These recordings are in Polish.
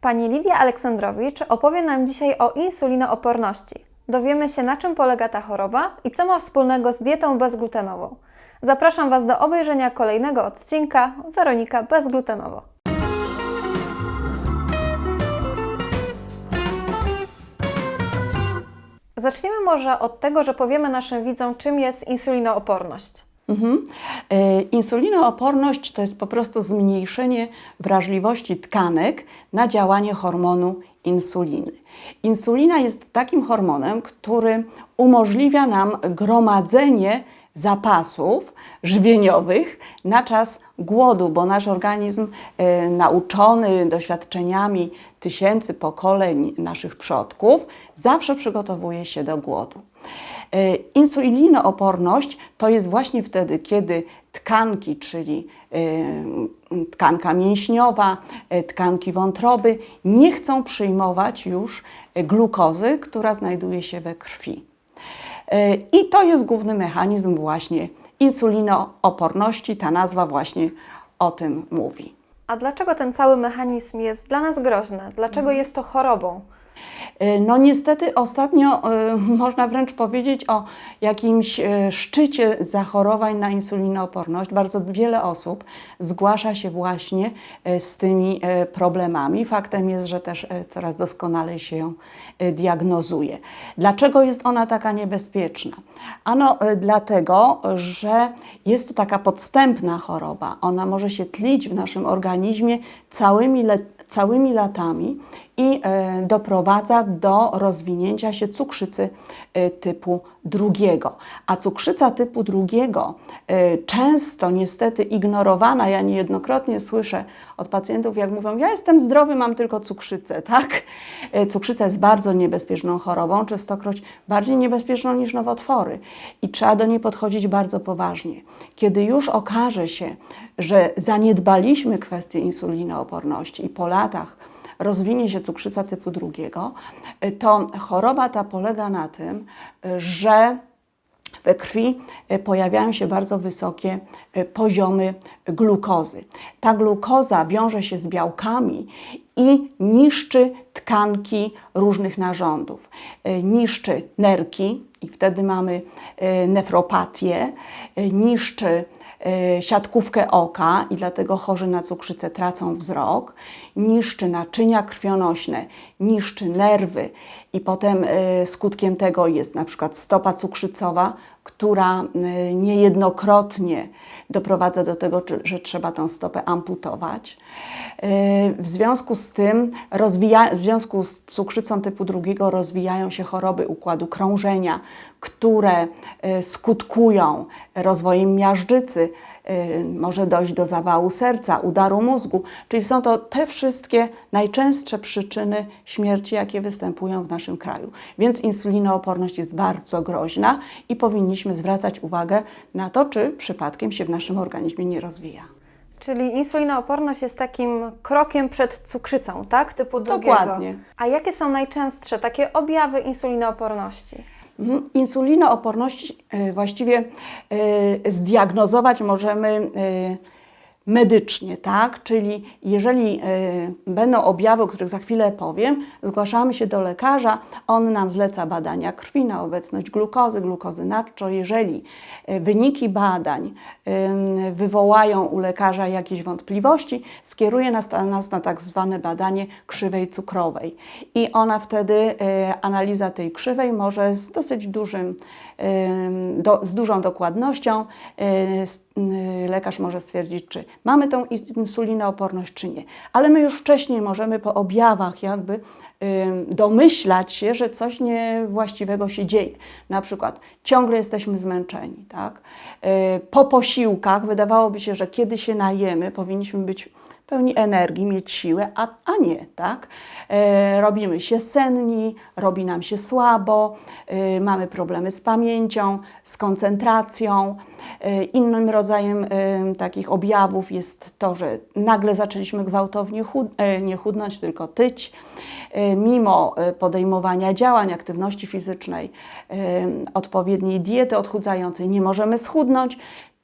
Pani Lidia Aleksandrowicz opowie nam dzisiaj o insulinooporności. Dowiemy się, na czym polega ta choroba i co ma wspólnego z dietą bezglutenową. Zapraszam Was do obejrzenia kolejnego odcinka Weronika Bezglutenowo. Zaczniemy może od tego, że powiemy naszym widzom, czym jest insulinooporność. Mhm. E, Insulinooporność to jest po prostu zmniejszenie wrażliwości tkanek na działanie hormonu insuliny. Insulina jest takim hormonem, który umożliwia nam gromadzenie zapasów żywieniowych na czas głodu, bo nasz organizm e, nauczony doświadczeniami tysięcy pokoleń naszych przodków zawsze przygotowuje się do głodu. E, Insulinooporność to jest właśnie wtedy, kiedy tkanki, czyli e, tkanka mięśniowa, e, tkanki wątroby nie chcą przyjmować już glukozy, która znajduje się we krwi. I to jest główny mechanizm właśnie insulinooporności. Ta nazwa właśnie o tym mówi. A dlaczego ten cały mechanizm jest dla nas groźny? Dlaczego jest to chorobą? E, No niestety ostatnio e, można wręcz powiedzieć o jakimś e, szczycie zachorowań na insulinooporność. Bardzo wiele osób zgłasza się właśnie z tymi problemami. Faktem jest, że też coraz doskonale się ją diagnozuje. Dlaczego jest ona taka niebezpieczna? Ano dlatego, że jest to taka podstępna choroba. Ona może się tlić w naszym organizmie całymi całymi latami i e, doprowadza do rozwinięcia się cukrzycy e, typu drugiego. A cukrzyca typu drugiego, e, często niestety ignorowana, ja niejednokrotnie słyszę od pacjentów, jak mówią, ja jestem zdrowy, mam tylko cukrzycę, tak? Cukrzyca jest bardzo niebezpieczną chorobą, częstokroć bardziej niebezpieczną niż nowotwory i trzeba do niej podchodzić bardzo poważnie. Kiedy już okaże się, że zaniedbaliśmy kwestię insulinooporności i po latach rozwinie się cukrzyca typu drugiego, to choroba ta polega na tym, że we krwi e, pojawiają się bardzo wysokie poziomy glukozy. Ta glukoza wiąże się z białkami i niszczy tkanki różnych narządów. Niszczy nerki i wtedy mamy nefropatię, niszczy siatkówkę oka i dlatego chorzy na cukrzycę tracą wzrok, niszczy naczynia krwionośne, niszczy nerwy i potem e, skutkiem tego jest na przykład stopa cukrzycowa, która e, niejednokrotnie doprowadza do tego, że trzeba tą stopę amputować. E, W związku z tym, w związku z cukrzycą typu drugiego rozwijają się choroby układu krążenia, które e, skutkują rozwojem miażdżycy, może dojść do zawału serca, udaru mózgu, czyli są to te wszystkie najczęstsze przyczyny śmierci, jakie występują w naszym kraju. Więc insulinooporność jest bardzo groźna i powinniśmy zwracać uwagę na to, czy przypadkiem się w naszym organizmie nie rozwija. Czyli insulinooporność jest takim krokiem przed cukrzycą, tak? Typu drugiego. Dokładnie. A jakie są najczęstsze takie objawy insulinooporności? Mhm. Insulinooporność y, właściwie y, zdiagnozować możemy y, medycznie, tak? Czyli jeżeli y, będą objawy, o których za chwilę powiem, zgłaszamy się do lekarza, on nam zleca badania krwi na obecność glukozy, glukozy nadczo. Jeżeli y, wyniki badań wywołają u lekarza jakieś wątpliwości, skieruje nas, nas na tak zwane badanie krzywej cukrowej. I ona wtedy, y, analiza tej krzywej może z dosyć dużym, z dużą dokładnością lekarz może stwierdzić, czy mamy tą insulinooporność, czy nie. Ale my już wcześniej możemy po objawach jakby ym, domyślać się, że coś niewłaściwego się dzieje. Na przykład ciągle jesteśmy zmęczeni, tak? Y, Po posiłkach wydawałoby się, że kiedy się najemy, powinniśmy być pełni energii, mieć siłę, a, a nie, tak? E, robimy się senni, robi nam się słabo, e, mamy problemy z pamięcią, z koncentracją. E, innym rodzajem e, takich objawów jest to, że nagle zaczęliśmy gwałtownie chud, e, nie chudnąć, tylko tyć. E, mimo e, podejmowania działań, aktywności fizycznej, e, odpowiedniej diety odchudzającej, nie możemy schudnąć.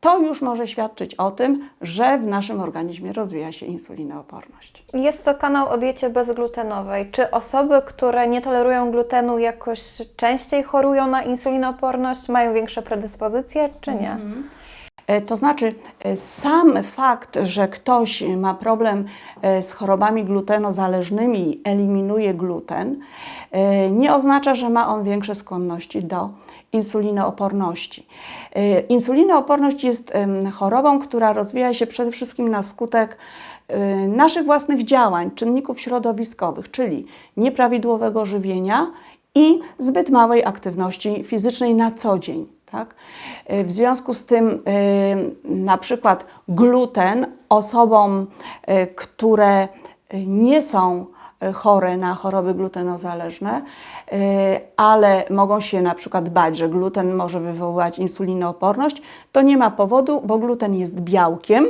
To już może świadczyć o tym, że w naszym organizmie rozwija się insulinooporność. Jest to kanał o diecie bezglutenowej. Czy osoby, które nie tolerują glutenu, jakoś częściej chorują na insulinooporność, mają większe predyspozycje, czy nie? E, To znaczy, e, sam fakt, że ktoś ma problem e, z chorobami glutenozależnymi eliminuje gluten, e, nie oznacza, że ma on większe skłonności do insulinooporności. E, Insulinooporność jest chorobą, która rozwija się przede wszystkim na skutek e, naszych własnych działań, czynników środowiskowych, czyli nieprawidłowego żywienia i zbyt małej aktywności fizycznej na co dzień. Tak? E, W związku z tym, e, na przykład gluten osobom, e, które nie są chore na choroby glutenozależne, ale mogą się na przykład bać, że gluten może wywoływać insulinooporność, to nie ma powodu, bo gluten jest białkiem,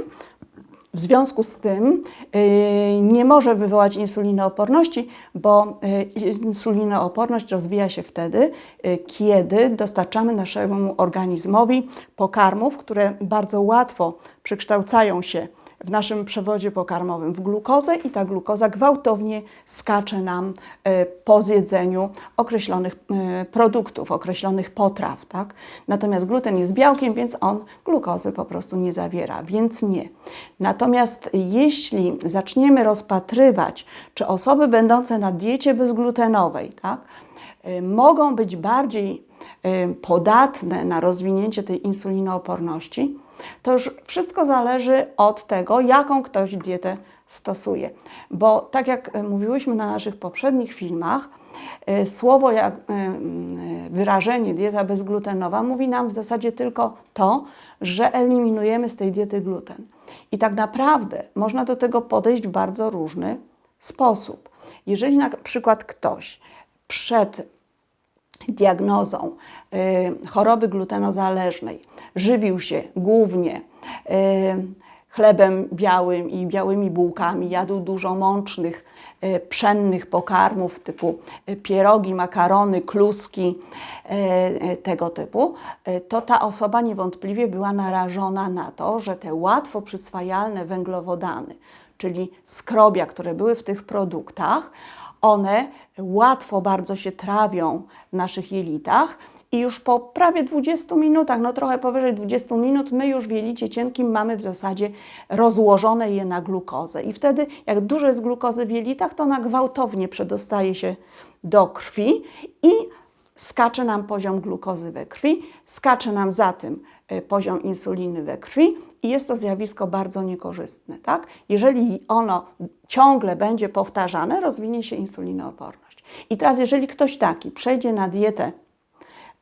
w związku z tym y, nie może wywołać insulinooporności, bo y, insulinooporność rozwija się wtedy, y, kiedy dostarczamy naszemu organizmowi pokarmów, które bardzo łatwo przekształcają się w naszym przewodzie pokarmowym w glukozę i ta glukoza gwałtownie skacze nam e, po zjedzeniu określonych e, produktów, określonych potraw. Tak? Natomiast gluten jest białkiem, więc on glukozy po prostu nie zawiera, więc nie. Natomiast jeśli zaczniemy rozpatrywać, czy osoby będące na diecie bezglutenowej tak, e, mogą być bardziej podatne na rozwinięcie tej insulinooporności, to już wszystko zależy od tego, jaką ktoś dietę stosuje. Bo tak jak e, mówiłyśmy na naszych poprzednich filmach, e, słowo, jak, e, wyrażenie dieta bezglutenowa mówi nam w zasadzie tylko to, że eliminujemy z tej diety gluten. I tak naprawdę można do tego podejść w bardzo różny sposób. Jeżeli na przykład ktoś przed diagnozą y, choroby glutenozależnej żywił się głównie y, chlebem białym i białymi bułkami, jadł dużo mącznych, y, pszennych pokarmów typu pierogi, makarony, kluski, tego typu, to ta osoba niewątpliwie była narażona na to, że te łatwo przyswajalne węglowodany, czyli skrobia, które były w tych produktach, one łatwo bardzo się trawią w naszych jelitach i już po prawie 20 minutach, no trochę powyżej 20 minut, my już w jelicie cienkim mamy w zasadzie rozłożone je na glukozę. I wtedy, jak dużo jest glukozy w jelitach, to ona gwałtownie przedostaje się do krwi i skacze nam poziom glukozy we krwi, skacze nam za tym e, poziom insuliny we krwi i jest to zjawisko bardzo niekorzystne. Tak? Jeżeli ono ciągle będzie powtarzane, rozwinie się insulinooporność. I teraz, jeżeli ktoś taki przejdzie na dietę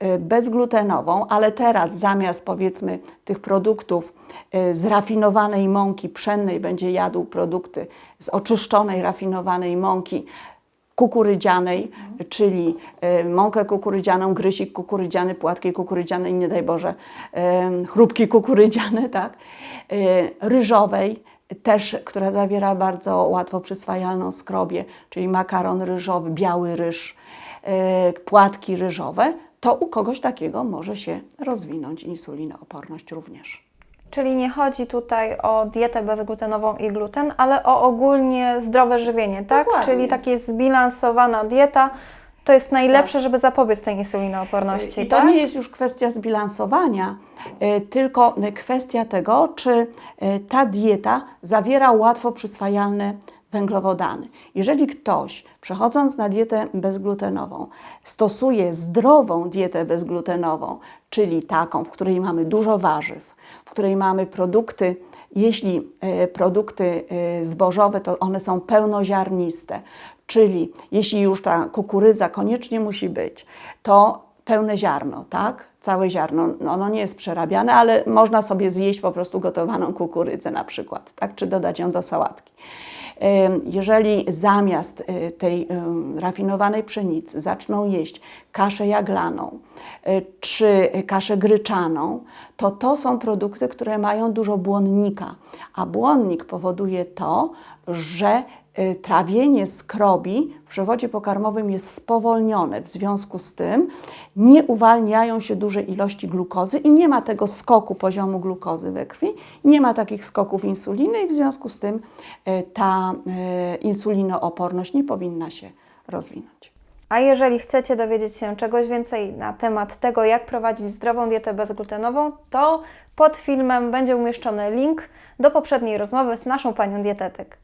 y, bezglutenową, ale teraz zamiast powiedzmy tych produktów y, z rafinowanej mąki pszennej będzie jadł produkty z oczyszczonej, rafinowanej mąki kukurydzianej, czyli y, mąkę kukurydzianą, grysik kukurydziany, płatki kukurydziane i nie daj Boże chrupki kukurydziane, tak? Y, ryżowej, też, która zawiera bardzo łatwo przyswajalną skrobię, czyli makaron ryżowy, biały ryż, y, płatki ryżowe, to u kogoś takiego może się rozwinąć insulinooporność również. Czyli nie chodzi tutaj o dietę bezglutenową i gluten, ale o ogólnie zdrowe żywienie, tak? Dokładnie. Czyli taka zbilansowana dieta to jest najlepsze, żeby zapobiec tej insulinooporności, I to tak? nie jest już kwestia zbilansowania, y, tylko kwestia tego, czy y, ta dieta zawiera łatwo przyswajalne węglowodany. Jeżeli ktoś, przechodząc na dietę bezglutenową, stosuje zdrową dietę bezglutenową, czyli taką, w której mamy dużo warzyw, w której mamy produkty, jeśli e, produkty e, zbożowe, to one są pełnoziarniste, czyli jeśli już ta kukurydza koniecznie musi być, to pełne ziarno, tak? Całe ziarno, no ono nie jest przerabiane, ale można sobie zjeść po prostu gotowaną kukurydzę na przykład, tak? Czy dodać ją do sałatki. Jeżeli zamiast e, tej rafinowanej pszenicy zaczną jeść kaszę jaglaną e, czy kaszę gryczaną, to to są produkty, które mają dużo błonnika, a błonnik powoduje to, że trawienie skrobi w przewodzie pokarmowym jest spowolnione. W związku z tym nie uwalniają się duże ilości glukozy i nie ma tego skoku poziomu glukozy we krwi, nie ma takich skoków insuliny i w związku z tym y, ta y, insulinooporność nie powinna się rozwinąć. A jeżeli chcecie dowiedzieć się czegoś więcej na temat tego, jak prowadzić zdrową dietę bezglutenową, to pod filmem będzie umieszczony link do poprzedniej rozmowy z naszą panią dietetyk.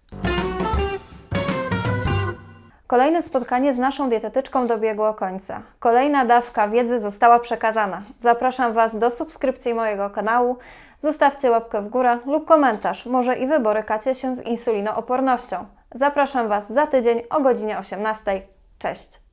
Kolejne spotkanie z naszą dietetyczką dobiegło końca. Kolejna dawka wiedzy została przekazana. Zapraszam Was do subskrypcji mojego kanału. Zostawcie łapkę w górę lub komentarz. Może i Wy borykacie się z insulinoopornością. Zapraszam Was za tydzień o godzinie 18. Cześć!